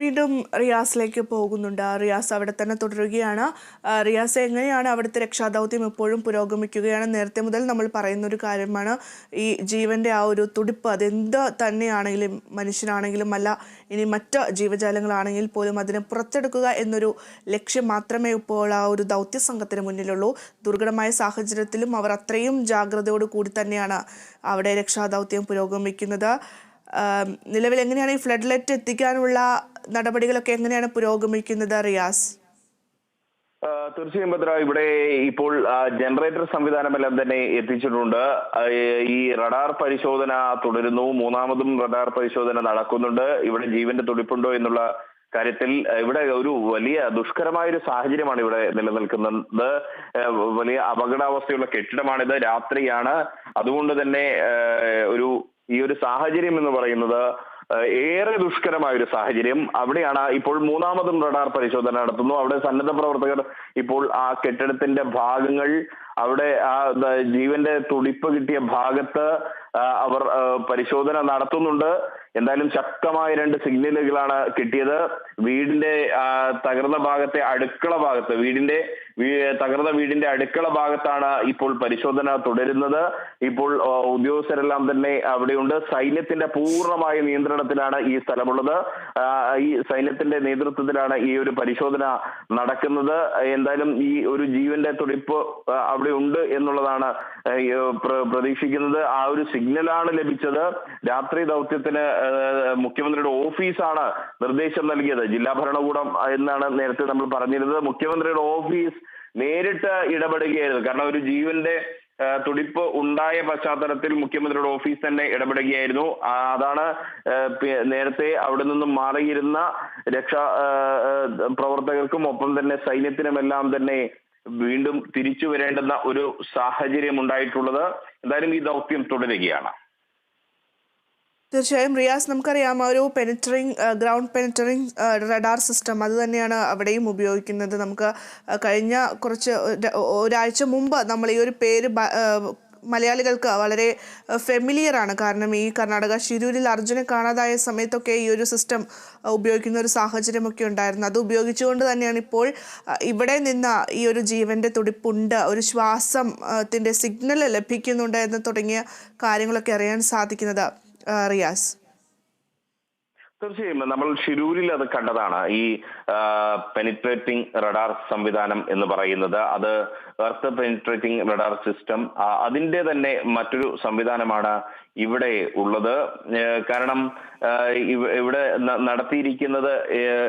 വീണ്ടും റിയാസിലേക്ക് പോകുന്നുണ്ട്. റിയാസ് അവിടെ തന്നെ തുടരുകയാണ്. റിയാസ് എങ്ങനെയാണ് അവിടുത്തെ രക്ഷാദൗത്യം ഇപ്പോഴും പുരോഗമിക്കുകയാണ്? നേരത്തെ മുതൽ നമ്മൾ പറയുന്ന ഒരു കാര്യമാണ് ഈ ജീവന്റെ ആ ഒരു തുടിപ്പ് അതെന്ത് തന്നെയാണെങ്കിലും മനുഷ്യനാണെങ്കിലും അല്ല ഇനി മറ്റ് ജീവജാലങ്ങളാണെങ്കിൽ പോലും അതിനെ പുറത്തെടുക്കുക എന്നൊരു ലക്ഷ്യം മാത്രമേ ഇപ്പോൾ ആ ഒരു ദൗത്യ സംഘത്തിന് മുന്നിലുള്ളൂ. ദുർഘടമായ സാഹചര്യത്തിലും അവർ അത്രയും ജാഗ്രതയോട് കൂടി തന്നെയാണ് അവിടെ രക്ഷാദൗത്യം പുരോഗമിക്കുന്നത്. നിലവിൽ എങ്ങനെയാണ് ഈ ഫ്ലഡ് ലൈറ്റ് എത്തിക്കാനുള്ള നടപടികളൊക്കെ എങ്ങനെയാണ് പുരോഗമിക്കുന്നത് റിയാസ്? തീർച്ചയായും ഭദ്ര. ഇവിടെ ഇപ്പോൾ ജനറേറ്റർ സംവിധാനമെല്ലാം തന്നെ എത്തിച്ചിട്ടുണ്ട്. ഈ റഡാർ പരിശോധന തുടരുന്നു. മൂന്നാമതും റഡാർ പരിശോധന നടക്കുന്നുണ്ട്. ഇവിടെ ജീവന്റെ തുടിപ്പുണ്ടോ എന്നുള്ള കാര്യത്തിൽ ഇവിടെ ഒരു വലിയ ദുഷ്കരമായ ഒരു സാഹചര്യമാണ് ഇവിടെ നിലനിൽക്കുന്നത്. വലിയ അപകടാവസ്ഥയുള്ള കെട്ടിടമാണിത്. രാത്രിയാണ്. അതുകൊണ്ട് തന്നെ ഒരു ഈ ഒരു സാഹചര്യം എന്ന് പറയുന്നത് ഏറെ ദുഷ്കരമായ ഒരു സാഹചര്യം. അവിടെയാണ് ഇപ്പോൾ മൂന്നാമതും റഡാർ പരിശോധന നടത്തുന്നു. അവിടെ സന്നദ്ധ പ്രവർത്തകർ ഇപ്പോൾ ആ കെട്ടിടത്തിന്റെ ഭാഗങ്ങൾ അവിടെ ആ ജീവന്റെ തുടിപ്പ് കിട്ടിയ ഭാഗത്ത് അവർ പരിശോധന നടത്തുന്നുണ്ട്. എന്തായാലും ശക്തമായ രണ്ട് സിഗ്നലുകളാണ് കിട്ടിയത്. വീടിന്റെ തകർന്ന ഭാഗത്തെ അടുക്കള ഭാഗത്ത് വീടിന്റെ തകർന്ന വീടിന്റെ അടുക്കള ഭാഗത്താണ് ഇപ്പോൾ പരിശോധന തുടരുന്നത്. ഇപ്പോൾ ഉദ്യോഗസ്ഥരെല്ലാം തന്നെ അവിടെയുണ്ട്. സൈന്യത്തിന്റെ പൂർണമായ നിയന്ത്രണത്തിലാണ് ഈ സ്ഥലമുള്ളത്. ഈ സൈന്യത്തിന്റെ നേതൃത്വത്തിലാണ് ഈ ഒരു പരിശോധന നടക്കുന്നത്. എന്തായാലും ഈ ഒരു ജീവന്റെ തുടിപ്പ് അവിടെ ഉണ്ട് എന്നുള്ളതാണ് പ്രതീക്ഷിക്കുന്നത്. ആ ഒരു സിഗ്നലാണ് ലഭിച്ചത്. രാത്രി ദൗത്യത്തിന് മുഖ്യമന്ത്രിയുടെ ഓഫീസാണ് നിർദ്ദേശം നൽകിയത്. ജില്ലാ ഭരണകൂടം എന്നാണ് നേരത്തെ നമ്മൾ പറഞ്ഞിരുന്നത്. മുഖ്യമന്ത്രിയുടെ ഓഫീസ് നേരിട്ട് ഇടപെടുകയായിരുന്നു. കാരണം ഒരു ജീവന്റെ തുടിപ്പ് ഉണ്ടായ പശ്ചാത്തലത്തിൽ മുഖ്യമന്ത്രിയുടെ ഓഫീസ് തന്നെ ഇടപെടുകയായിരുന്നു. അതാണ് നേരത്തെ അവിടെ നിന്നും മാറിയിരുന്ന രക്ഷാ പ്രവർത്തകർക്കും ഒപ്പം തന്നെ സൈന്യത്തിനുമെല്ലാം തന്നെ വീണ്ടും തിരിച്ചു വരേണ്ടുന്ന ഒരു സാഹചര്യം ഉണ്ടായിട്ടുള്ളത്. എന്തായാലും ഈ ദൗത്യം തുടരുകയാണ്. തീർച്ചയായും റിയാസ് നമുക്കറിയാം ഒരു penetrating ground penetrating radar system അത് തന്നെയാണ് അവിടെയും ഉപയോഗിക്കുന്നത്. നമുക്ക് കഴിഞ്ഞ കുറച്ച് ഒരാഴ്ച മുമ്പ് നമ്മൾ ഈ ഒരു പേര് മലയാളികൾക്ക് വളരെ ഫെമിലിയർ ആണ്. കാരണം ഈ കർണാടക ശിരൂരിൽ അർജുനെ കാണാതായ സമയത്തൊക്കെ ഈ ഒരു സിസ്റ്റം ഉപയോഗിക്കുന്ന ഒരു സാഹചര്യമൊക്കെ ഉണ്ടായിരുന്നു. അത് ഉപയോഗിച്ചുകൊണ്ട് തന്നെയാണ് ഇപ്പോൾ ഇവിടെ നിന്ന് ഈ ഒരു ജീവന്റെ തുടിപ്പുണ്ട് ഒരു ശ്വാസത്തിന്റെ സിഗ്നൽ ലഭിക്കുന്നുണ്ട് എന്ന് തുടങ്ങിയ കാര്യങ്ങളൊക്കെ അറിയാൻ സാധിക്കുന്നത്. റിയാസ്. തീർച്ചയായും. നമ്മൾ ഷിരൂരിൽ അത് കണ്ടതാണ്. ഈ പെനിട്രേറ്റിംഗ് റഡാർ സംവിധാനം എന്ന് പറയുന്നത്. അത് എർത്ത് പെനിട്രേറ്റിംഗ് റഡാർ സിസ്റ്റം അതിന്റെ തന്നെ മറ്റൊരു സംവിധാനമാണ് ഇവിടെ ഉള്ളത്. കാരണം ഇവിടെ നടത്തിയിരിക്കുന്നത്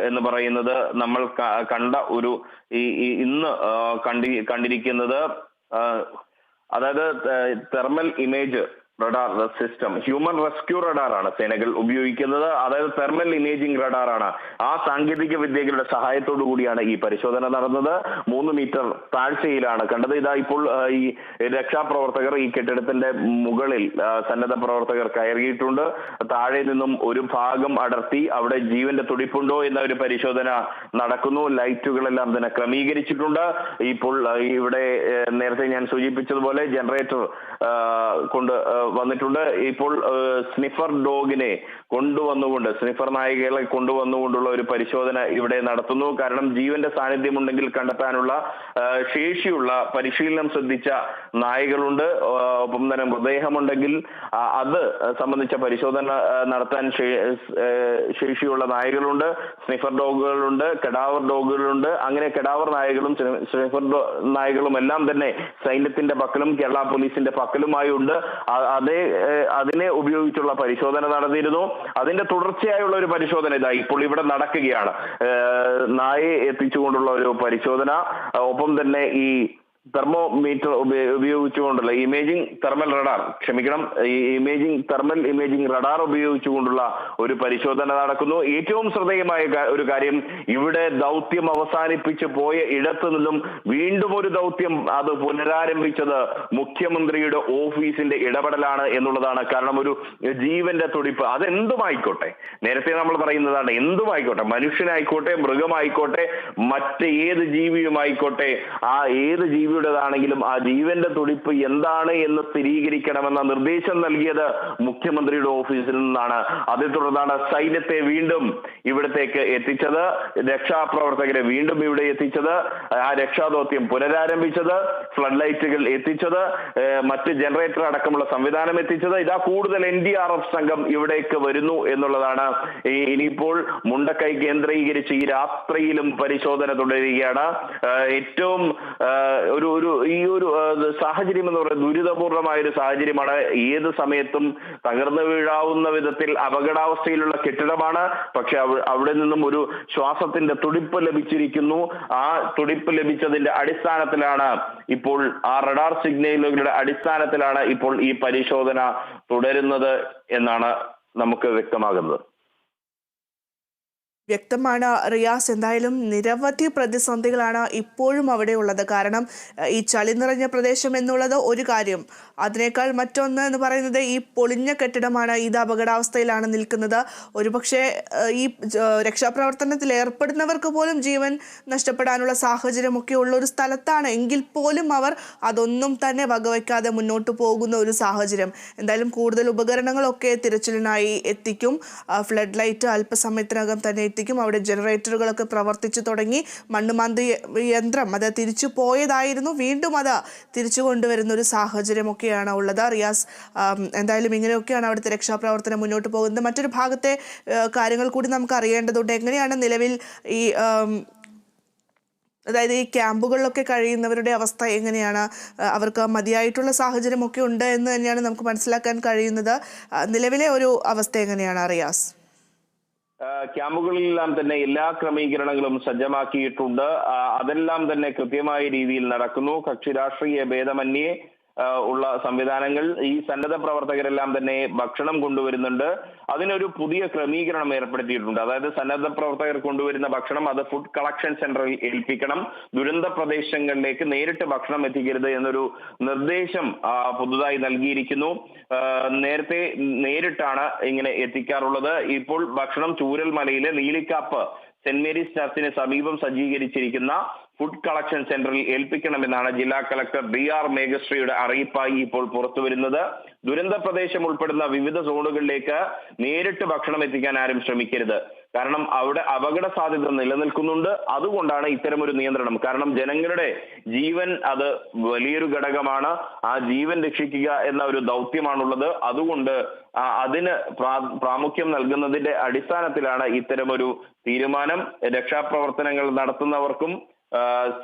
എന്ന് പറയുന്നത് നമ്മൾ കണ്ട ഒരു ഇന്ന് കണ്ടി കണ്ടിരിക്കുന്നത് അതായത് thermal image radar system human rescue radar ആണ് സേനകൾ ഉപയോഗിക്കുന്നത്. അതായത് തെർമൽ ഇമേജിംഗ് റഡാർ ആണ്. ആ സാങ്കേതിക വിദ്യകളുടെ സഹായത്തോടു കൂടിയാണ് ഈ പരിശോധന നടന്നത്. മൂന്ന് മീറ്റർ താഴ്ചയിലാണ്. കണ്ടത് ഇതാ ഇപ്പോൾ ഈ രക്ഷാപ്രവർത്തകർ ഈ കെട്ടിടത്തിന്റെ മുകളിൽ സന്നദ്ധ പ്രവർത്തകർ കയറിയിട്ടുണ്ട്. താഴെ നിന്നും ഒരു ഭാഗം അടർത്തി അവിടെ ജീവന്റെ തുടിപ്പുണ്ടോ എന്ന ഒരു പരിശോധന നടക്കുന്നു. ലൈറ്റുകളെല്ലാം തന്നെ ക്രമീകരിച്ചിട്ടുണ്ട്. ഇപ്പോൾ ഇവിടെ നേരത്തെ ഞാൻ സൂചിപ്പിച്ചതുപോലെ ജനറേറ്റർ കൊണ്ട് വന്നിട്ടുണ്ട്. ഇപ്പോൾ സ്നിഫർ ഡോഗിനെ കൊണ്ടുവന്നുകൊണ്ട് സ്നിഫർ നായികകളെ കൊണ്ടുവന്നുകൊണ്ടുള്ള ഒരു പരിശോധന ഇവിടെ നടത്തുന്നു. കാരണം ജീവന്റെ സാന്നിധ്യമുണ്ടെങ്കിൽ കണ്ടെത്താനുള്ള ശേഷിയുള്ള പരിശീലനം ശ്രദ്ധിച്ച നായികളുണ്ട്. ഒപ്പം തന്നെ മൃതദേഹമുണ്ടെങ്കിൽ അത് സംബന്ധിച്ച പരിശോധന നടത്താൻ ശേഷിയുള്ള നായകളുണ്ട്. Sniffer ഡോഗുകളുണ്ട് cadaver ഡോഗുകളുണ്ട്. അങ്ങനെ കെടാവർ നായകളും സ്നിഫർ നായകളും എല്ലാം തന്നെ സൈന്യത്തിന്റെ പക്കലും കേരള പോലീസിന്റെ പക്കലുമായി ഉണ്ട് അതേ അതിനെ ഉപയോഗിച്ചുള്ള പരിശോധന നടന്നിരുന്നു. അതിന്റെ തുടർച്ചയായുള്ള ഒരു പരിശോധന ഇതാ ഇപ്പോൾ ഇവിടെ നടക്കുകയാണ്. നായെ എത്തിച്ചുകൊണ്ടുള്ള ഒരു പരിശോധന. ഒപ്പം തന്നെ ഈ തെർമോമീറ്റർ ഉപയോഗിച്ചുകൊണ്ടുള്ള ഇമേജിംഗ് തെർമൽ റഡാർ ക്ഷമിക്കണം ഈ ഇമേജിംഗ് തെർമൽ ഇമേജിംഗ് റഡാർ ഉപയോഗിച്ചുകൊണ്ടുള്ള ഒരു പരിശോധന നടക്കുന്നു. ഏറ്റവും ശ്രദ്ധേയമായ ഒരു കാര്യം ഇവിടെ ദൗത്യം അവസാനിപ്പിച്ച് പോയ ഇടത്തു നിന്നും വീണ്ടും ഒരു ദൗത്യം അത് പുനരാരംഭിച്ചത് മുഖ്യമന്ത്രിയുടെ ഓഫീസിന്റെ ഇടപെടലാണ് എന്നുള്ളതാണ്. കാരണം ഒരു ജീവന്റെ തുടിപ്പ് അതെന്തുമായിക്കോട്ടെ? നേരത്തെ നമ്മൾ പറയുന്നതാണ് എന്തുമായിക്കോട്ടെ? മനുഷ്യനായിക്കോട്ടെ മൃഗമായിക്കോട്ടെ മറ്റ് ഏത് ജീവിയുമായിക്കോട്ടെ ആ ഏത് ജീവി യുവതിയുടേതാണെങ്കിലും ആ ജീവന്റെ തുടിപ്പ് എന്താണ് എന്ന് സ്ഥിരീകരിക്കണമെന്ന നിർദ്ദേശം നൽകിയത് മുഖ്യമന്ത്രിയുടെ ഓഫീസിൽ നിന്നാണ്. അതേ തുടർന്നാണ് സൈന്യത്തെ വീണ്ടും ഇവിടത്തേക്ക് എത്തിച്ചത്. രക്ഷാപ്രവർത്തകരെ വീണ്ടും ഇവിടെ എത്തിച്ചത്. ആ രക്ഷാദൗത്യം പുനരാരംഭിച്ചത്. ഫ്ലഡ് ലൈറ്റുകൾ എത്തിച്ചത്. മറ്റ് ജനറേറ്റർ അടക്കമുള്ള സംവിധാനം എത്തിച്ചത്. ഇതാ കൂടുതൽ എൻ ഡി ആർ എഫ് സംഘം ഇവിടേക്ക് വരുന്നു എന്നുള്ളതാണ്. ഇനിയിപ്പോൾ മുണ്ടക്കൈ കേന്ദ്രീകരിച്ച് ഈ രാത്രിയിലും പരിശോധന തുടരുകയാണ്. ഏറ്റവും ഏഹ് ഒരു ഒരു ഈ ഒരു സാഹചര്യം എന്ന് പറയുന്നത് ദുരിതപൂർണമായ ഒരു സാഹചര്യമാണ്. ഏത് സമയത്തും തകർന്നു വീഴാവുന്ന വിധത്തിൽ അപകടാവസ്ഥയിലുള്ള കെട്ടിടമാണ്. പക്ഷെ അവിടെ നിന്നും ഒരു ശ്വാസത്തിന്റെ തുടിപ്പ് ലഭിച്ചിരിക്കുന്നു. ആ തുടിപ്പ് ലഭിച്ചതിന്റെ അടിസ്ഥാനത്തിലാണ് ഇപ്പോൾ ആ റഡാർ സിഗ്നലുകളുടെ അടിസ്ഥാനത്തിലാണ് ഇപ്പോൾ ഈ പരിശോധന തുടരുന്നത് എന്നാണ് നമുക്ക് വ്യക്തമാകുന്നത്. വ്യക്തമാണ്. റിയാസ് എന്തായാലും നിരവധി പ്രതിസന്ധികളാണ് ഇപ്പോഴും അവിടെ ഉള്ളത് കാരണം ഈ ചളി നിറഞ്ഞ പ്രദേശം എന്നുള്ളത് ഒരു കാര്യം. അതിനേക്കാൾ മറ്റൊന്ന് എന്ന് പറയുന്നത് ഈ പൊളിഞ്ഞ കെട്ടിടമാണ്. ഇത് അപകടാവസ്ഥയിലാണ് നിൽക്കുന്നത്. ഒരുപക്ഷെ ഈ രക്ഷാപ്രവർത്തനത്തിൽ ഏർപ്പെടുന്നവർക്ക് പോലും ജീവൻ നഷ്ടപ്പെടാനുള്ള സാഹചര്യമൊക്കെ ഉള്ള ഒരു സ്ഥലത്താണ്. എങ്കിൽ പോലും അവർ അതൊന്നും തന്നെ വകവയ്ക്കാതെ മുന്നോട്ട് പോകുന്ന ഒരു സാഹചര്യം. എന്തായാലും കൂടുതൽ ഉപകരണങ്ങളൊക്കെ തിരച്ചിലിനായി എത്തിക്കും. ഫ്ലഡ് ലൈറ്റ് അല്പസമയത്തിനകം തന്നെ എത്തിക്കും. അവിടെ ജനറേറ്ററുകളൊക്കെ പ്രവർത്തിച്ചു തുടങ്ങി. മണ്ണുമാന്തി യന്ത്രം അത് തിരിച്ചു പോയതായിരുന്നു. വീണ്ടും അത് തിരിച്ചു കൊണ്ടുവരുന്ന ഒരു സാഹചര്യമൊക്കെയാണ് ഉള്ളത്. റിയാസ് എന്തായാലും ഇങ്ങനെയൊക്കെയാണ് അവിടുത്തെ രക്ഷാപ്രവർത്തനം മുന്നോട്ട് പോകുന്നത്. മറ്റൊരു ഭാഗത്തെ കാര്യങ്ങൾ കൂടി നമുക്ക് അറിയേണ്ടതുണ്ട്. എങ്ങനെയാണ് നിലവിൽ ഈ അതായത് ഈ ക്യാമ്പുകളിലൊക്കെ കഴിയുന്നവരുടെ അവസ്ഥ എങ്ങനെയാണ്? അവർക്ക് മതിയായിട്ടുള്ള സാഹചര്യമൊക്കെ ഉണ്ട് എന്ന് തന്നെയാണ് നമുക്ക് മനസ്സിലാക്കാൻ കഴിയുന്നത്. നിലവിലെ ഒരു അവസ്ഥ എങ്ങനെയാണ് റിയാസ്? ക്യാമ്പുകളിലെല്ലാം തന്നെ എല്ലാ ക്രമീകരണങ്ങളും സജ്ജമാക്കിയിട്ടുണ്ട്. അതെല്ലാം തന്നെ കൃത്യമായ രീതിയിൽ നടക്കുന്നു. കക്ഷി രാഷ്ട്രീയ ഭേദമന്യേ ഉള്ള സംവിധാനങ്ങൾ ഈ സന്നദ്ധ പ്രവർത്തകരെല്ലാം തന്നെ ഭക്ഷണം കൊണ്ടുവരുന്നുണ്ട്. അതിനൊരു പുതിയ ക്രമീകരണം ഏർപ്പെടുത്തിയിട്ടുണ്ട്. അതായത് സന്നദ്ധ പ്രവർത്തകർ കൊണ്ടുവരുന്ന ഭക്ഷണം അത് ഫുഡ് കളക്ഷൻ സെന്ററിൽ ഏൽപ്പിക്കണം. ദുരന്ത പ്രദേശങ്ങളിലേക്ക് നേരിട്ട് ഭക്ഷണം എത്തിക്കരുത് എന്നൊരു നിർദ്ദേശം പുതുതായി നൽകിയിരിക്കുന്നു. നേരത്തെ നേരിട്ടാണ് ഇങ്ങനെ എത്തിക്കാറുള്ളത്. ഇപ്പോൾ ഭക്ഷണം ചൂരൽമലയിലെ നീലിക്കാപ്പ് സെന്റ് മേരീസ് ചർച്ചിന് സമീപം സജ്ജീകരിച്ചിരിക്കുന്ന ഫുഡ് കളക്ഷൻ സെന്ററിൽ ഏൽപ്പിക്കണമെന്നാണ് ജില്ലാ കളക്ടർ ബി ആർ മേഘശ്രീയുടെ അറിയിപ്പായി ഇപ്പോൾ പുറത്തു വരുന്നത്. ദുരന്ത പ്രദേശം ഉൾപ്പെടുന്ന വിവിധ സോണുകളിലേക്ക് നേരിട്ട് ഭക്ഷണം എത്തിക്കാൻ ആരും ശ്രമിക്കരുത്. കാരണം അവിടെ അപകട സാധ്യത നിലനിൽക്കുന്നുണ്ട്. അതുകൊണ്ടാണ് ഇത്തരമൊരു നിയന്ത്രണം. കാരണം ജനങ്ങളുടെ ജീവൻ അത് വലിയൊരു ഘടകമാണ്. ആ ജീവൻ രക്ഷിക്കുക എന്ന ഒരു ദൗത്യമാണുള്ളത്. അതുകൊണ്ട് അതിന് പ്രാ- പ്രാമുഖ്യം നൽകുന്നതിന്റെ അടിസ്ഥാനത്തിലാണ് ഇത്തരമൊരു തീരുമാനം. രക്ഷാപ്രവർത്തനങ്ങൾ നടത്തുന്നവർക്കും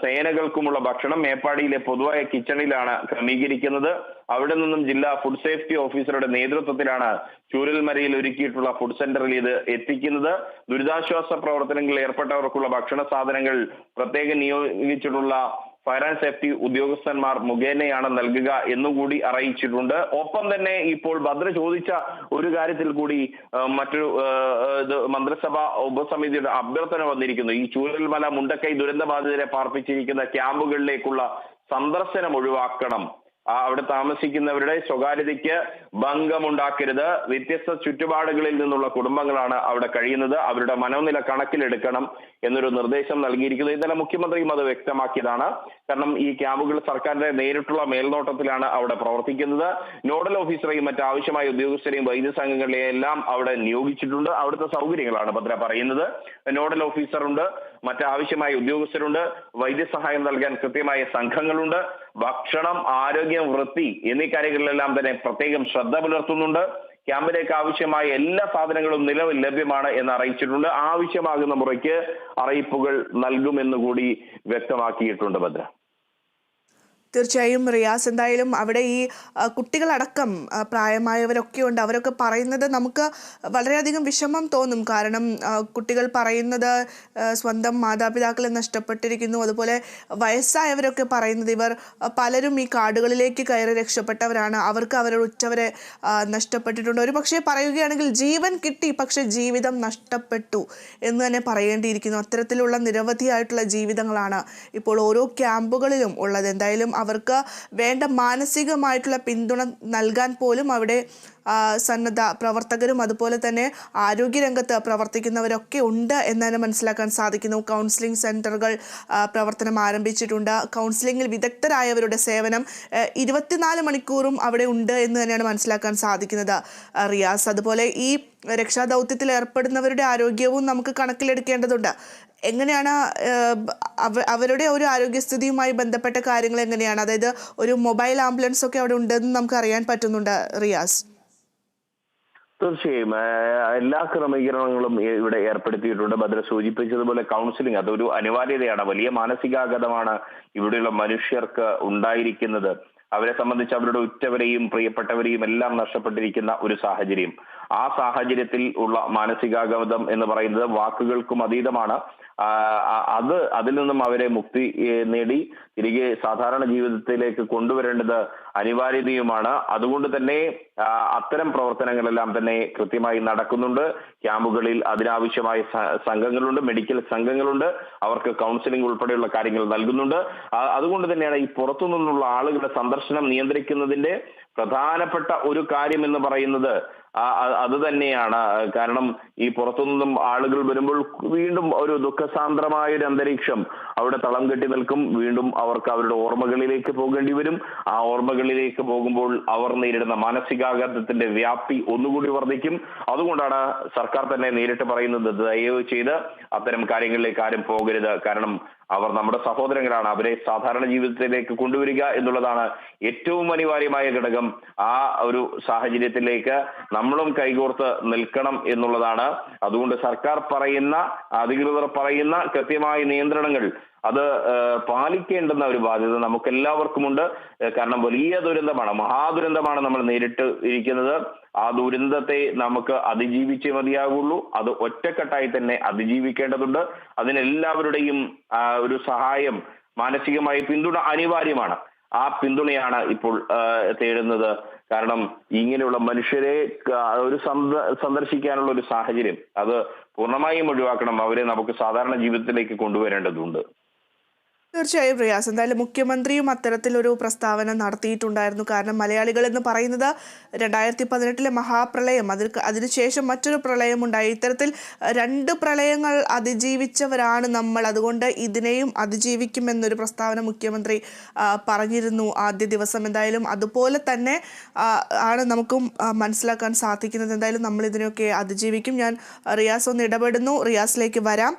സേനകൾക്കുമുള്ള ഭക്ഷണം മേപ്പാടിയിലെ പൊതുവായ കിച്ചണിലാണ് ക്രമീകരിക്കുന്നത്. അവിടെ നിന്നും ജില്ലാ ഫുഡ് സേഫ്റ്റി ഓഫീസറുടെ നേതൃത്വത്തിലാണ് ചൂരൽമരയിൽ ഒരുക്കിയിട്ടുള്ള ഫുഡ് സെന്ററിൽ ഇത് എത്തിക്കുന്നത്. ദുരിതാശ്വാസ പ്രവർത്തനങ്ങളിൽ ഏർപ്പെട്ടവർക്കുള്ള ഭക്ഷണ സാധനങ്ങൾ പ്രത്യേകം നിയോഗിച്ചിട്ടുള്ള ഫയർ ആൻഡ് സേഫ്റ്റി ഉദ്യോഗസ്ഥന്മാർ മുഖേനയാണ് നൽകുക എന്നുകൂടി അറിയിച്ചിട്ടുണ്ട്. ഒപ്പം തന്നെ ഇപ്പോൾ ഭദ്ര ചോദിച്ച ഒരു കാര്യത്തിൽ കൂടി മറ്റൊരു മന്ത്രിസഭ ഉപസമിതിയുടെ അഭ്യർത്ഥന വന്നിരിക്കുന്നു. ഈ ചൂരൽമല മുണ്ടക്കൈ ദുരന്ത ബാധിതരെ പാർപ്പിച്ചിരിക്കുന്ന ക്യാമ്പുകളിലേക്കുള്ള സന്ദർശനം ഒഴിവാക്കണം. അവിടെ താമസിക്കുന്നവരുടെ സ്വകാര്യതയ്ക്ക് ഭംഗമുണ്ടാക്കരുത്. വ്യത്യസ്ത ചുറ്റുപാടുകളിൽ നിന്നുള്ള കുടുംബങ്ങളാണ് അവിടെ കഴിയുന്നത്. അവരുടെ മനോനില കണക്കിലെടുക്കണം എന്നൊരു നിർദ്ദേശം നൽകിയിരിക്കുന്നത് ഇന്നലെ മുഖ്യമന്ത്രിയും അത് വ്യക്തമാക്കിയതാണ്. കാരണം ഈ ക്യാമ്പുകൾ സർക്കാരിന്റെ നേരിട്ടുള്ള മേൽനോട്ടത്തിലാണ് അവിടെ പ്രവർത്തിക്കുന്നത്. നോഡൽ ഓഫീസറെയും മറ്റ് ആവശ്യമായ ഉദ്യോഗസ്ഥരെയും വൈദ്യസംഘങ്ങളെയും എല്ലാം അവിടെ നിയോഗിച്ചിട്ടുണ്ട്. അവിടുത്തെ സൗകര്യങ്ങളാണ് ഭദ്ര പറയുന്നത്. നോഡൽ ഓഫീസറുണ്ട്. മറ്റ് ആവശ്യമായ ഉദ്യോഗസ്ഥരുണ്ട്. വൈദ്യസഹായം നൽകാൻ കൃത്യമായ സംഘങ്ങളുണ്ട്. ഭക്ഷണം ആരോഗ്യം വൃത്തി എന്നീ കാര്യങ്ങളിലെല്ലാം തന്നെ പ്രത്യേകം ശ്രദ്ധ പുലർത്തുന്നുണ്ട്. ക്യാമ്പിലേക്ക് ആവശ്യമായ എല്ലാ സാധനങ്ങളും നിലവിൽ ലഭ്യമാണ് എന്ന് അറിയിച്ചിട്ടുണ്ട്. ആവശ്യമാകുന്ന മുറയ്ക്ക് അറിയിപ്പുകൾ നൽകുമെന്ന് കൂടി വ്യക്തമാക്കിയിട്ടുണ്ട് ഭദ്ര. തീർച്ചയായും റിയാസ് എന്തായാലും അവിടെ ഈ കുട്ടികളടക്കം പ്രായമായവരൊക്കെ ഉണ്ട്. അവരൊക്കെ പറയുന്നത് നമുക്ക് വളരെയധികം വിഷമം തോന്നും. കാരണം കുട്ടികൾ പറയുന്നത് സ്വന്തം മാതാപിതാക്കളെ നഷ്ടപ്പെട്ടിരിക്കുന്നു. അതുപോലെ വയസ്സായവരൊക്കെ പറയുന്നത് ഇവർ പലരും ഈ കാടുകളിലേക്ക് കയറി രക്ഷപ്പെട്ടവരാണ്. അവർക്ക് അവരുടെ ഉച്ചവരെ നഷ്ടപ്പെട്ടിട്ടുണ്ട്. ഒരു പക്ഷേ പറയുകയാണെങ്കിൽ ജീവൻ കിട്ടി പക്ഷേ ജീവിതം നഷ്ടപ്പെട്ടു എന്ന് തന്നെ പറയേണ്ടിയിരിക്കുന്നു. അത്തരത്തിലുള്ള നിരവധിയായിട്ടുള്ള ജീവിതങ്ങളാണ് ഇപ്പോൾ ഓരോ ക്യാമ്പുകളിലും ഉള്ളത്. എന്തായാലും അവർക്ക് വേണ്ട മാനസികമായിട്ടുള്ള പിന്തുണ നൽകാൻ പോലും അവിടെ സന്നദ്ധ പ്രവർത്തകരും അതുപോലെ തന്നെ ആരോഗ്യരംഗത്ത് പ്രവർത്തിക്കുന്നവരൊക്കെ ഉണ്ട് എന്ന് മനസ്സിലാക്കാൻ സാധിക്കുന്നു. കൗൺസിലിംഗ് സെന്ററുകൾ പ്രവർത്തനം ആരംഭിച്ചിട്ടുണ്ട്. കൗൺസിലിംഗിൽ വിദഗ്ധരായവരുടെ സേവനം ഇരുപത്തിനാല് മണിക്കൂറും അവിടെ ഉണ്ട് എന്ന് തന്നെയാണ് മനസ്സിലാക്കാൻ സാധിക്കുന്നത്. റിയാസ് അതുപോലെ ഈ രക്ഷാദൗത്യത്തിൽ ഏർപ്പെടുന്നവരുടെ ആരോഗ്യവും നമുക്ക് കണക്കിലെടുക്കേണ്ടതുണ്ട്. എങ്ങനെയാണ് അവ- അവരുടെ ഒരു ആരോഗ്യസ്ഥിതിയുമായി ബന്ധപ്പെട്ട കാര്യങ്ങൾ എങ്ങനെയാണ്? അതായത് ഒരു മൊബൈൽ ആംബുലൻസ് ഒക്കെ അവിടെ ഉണ്ടെന്ന് നമുക്ക് അറിയാൻ പറ്റുന്നുണ്ട് റിയാസ്. തീർച്ചയായും. എല്ലാ ക്രമീകരണങ്ങളും ഇവിടെ ഏർപ്പെടുത്തിയിട്ടുണ്ട്. ഭദ്ര സൂചിപ്പിച്ചതുപോലെ കൗൺസിലിംഗ് അതൊരു അനിവാര്യതയാണ്. വലിയ മാനസികാഘാതമാണ് ഇവിടെയുള്ള മനുഷ്യർക്ക് ഉണ്ടായിരിക്കുന്നത്. അവരെ സംബന്ധിച്ച് അവരുടെ ഉറ്റവരെയും പ്രിയപ്പെട്ടവരെയും എല്ലാം നഷ്ടപ്പെട്ടിരിക്കുന്ന ഒരു സാഹചര്യം. ആ സാഹചര്യത്തിൽ ഉള്ള മാനസികാഘാതം എന്ന് പറയുന്നത് വാക്കുകൾക്കും അതീതമാണ്. അത് അതിൽ നിന്നും അവരെ മുക്തി നേടി തിരികെ സാധാരണ ജീവിതത്തിലേക്ക് കൊണ്ടുവരേണ്ടത് അനിവാര്യതയുമാണ്. അതുകൊണ്ട് തന്നെ അത്തരം പ്രവർത്തനങ്ങളെല്ലാം തന്നെ കൃത്യമായി നടക്കുന്നുണ്ട്. ക്യാമ്പുകളിൽ അതിനാവശ്യമായ സംഘങ്ങളുണ്ട് മെഡിക്കൽ സംഘങ്ങളുണ്ട്. അവർക്ക് കൗൺസിലിംഗ് ഉൾപ്പെടെയുള്ള കാര്യങ്ങൾ നൽകുന്നുണ്ട്. അതുകൊണ്ട് തന്നെയാണ് ഈ പുറത്തു നിന്നുള്ള ആളുകളുടെ സന്ദർശനം നിയന്ത്രിക്കുന്നതിന്റെ പ്രധാനപ്പെട്ട ഒരു കാര്യം എന്ന് പറയുന്നത് അത് തന്നെയാണ്. കാരണം ഈ പുറത്തുനിന്നും ആളുകൾ വരുമ്പോൾ വീണ്ടും ഒരു ദുഃഖസാന്ദ്രമായ ഒരു അന്തരീക്ഷം അവിടെ തളം കെട്ടി നിൽക്കും. വീണ്ടും അവർക്ക് അവരുടെ ഓർമ്മകളിലേക്ക് പോകേണ്ടി വരും. ആ ഓർമ്മകളിലേക്ക് പോകുമ്പോൾ അവർ നേരിടുന്ന മാനസികാഘാതത്തിന്റെ വ്യാപ്തി ഒന്നുകൂടി വർദ്ധിക്കും. അതുകൊണ്ടാണ് സർക്കാർ തന്നെ നേരിട്ട് പറയുന്നത് ദയവ് ചെയ്ത് അത്തരം കാര്യങ്ങളിലേക്ക് ആരും പോകരുത്. കാരണം അവർ നമ്മുടെ സഹോദരങ്ങളാണ്. അവരെ സാധാരണ ജീവിതത്തിലേക്ക് കൊണ്ടുവരിക എന്നുള്ളതാണ് ഏറ്റവും അനിവാര്യമായ ഘടകം. ആ ഒരു സാഹചര്യത്തിലേക്ക് നമ്മളും കൈകോർത്ത് നിൽക്കണം എന്നുള്ളതാണ്. അതുകൊണ്ട് സർക്കാർ പറയുന്ന അധികൃതർ പറയുന്ന കൃത്യമായ നിയന്ത്രണങ്ങൾ അത് പാലിക്കേണ്ടുന്ന ഒരു ബാധ്യത നമുക്ക് എല്ലാവർക്കുമുണ്ട് കാരണം വലിയ ദുരന്തമാണ് മഹാദുരന്തമാണ് നമ്മൾ നേരിട്ട് ഇരിക്കുന്നത്. ആ ദുരന്തത്തെ നമുക്ക് അതിജീവിച്ചേ മതിയാകുള്ളൂ അത് ഒറ്റക്കെട്ടായി തന്നെ അതിജീവിക്കേണ്ടതുണ്ട്. അതിനെല്ലാവരുടെയും ഒരു സഹായം മാനസികമായി പിന്തുണ അനിവാര്യമാണ്. ആ പിന്തുണയാണ് ഇപ്പോൾ തേടുന്നത്. കാരണം ഇങ്ങനെയുള്ള മനുഷ്യരെ ഒരു സന്ദ- സന്ദർശിക്കാനുള്ള ഒരു സാഹചര്യം അത് പൂർണമായും ഒഴിവാക്കണം. അവരെ നമുക്ക് സാധാരണ ജീവിതത്തിലേക്ക് കൊണ്ടുവരേണ്ടതുണ്ട്. തീർച്ചയായും റിയാസ്. എന്തായാലും മുഖ്യമന്ത്രിയും അത്തരത്തിലൊരു പ്രസ്താവന നടത്തിയിട്ടുണ്ടായിരുന്നു. കാരണം മലയാളികൾ എന്ന് പറയുന്നത് രണ്ടായിരത്തി പതിനെട്ടിലെ മഹാപ്രളയം. അതിൽ അതിനുശേഷം മറ്റൊരു പ്രളയം ഉണ്ടായി. ഇത്തരത്തിൽ രണ്ട് പ്രളയങ്ങൾ അതിജീവിച്ചവരാണ് നമ്മൾ. അതുകൊണ്ട് ഇതിനെയും അതിജീവിക്കുമെന്നൊരു പ്രസ്താവന മുഖ്യമന്ത്രി പറഞ്ഞിരുന്നു ആദ്യ ദിവസം. എന്തായാലും അതുപോലെ തന്നെ ആണ് നമുക്കും മനസ്സിലാക്കാൻ സാധിക്കുന്നത്. എന്തായാലും നമ്മൾ ഇതിനെയൊക്കെ അതിജീവിക്കും. ഞാൻ റിയാസ് ഒന്ന് ഇടപെടുന്നു. റിയാസിലേക്ക് വരാം.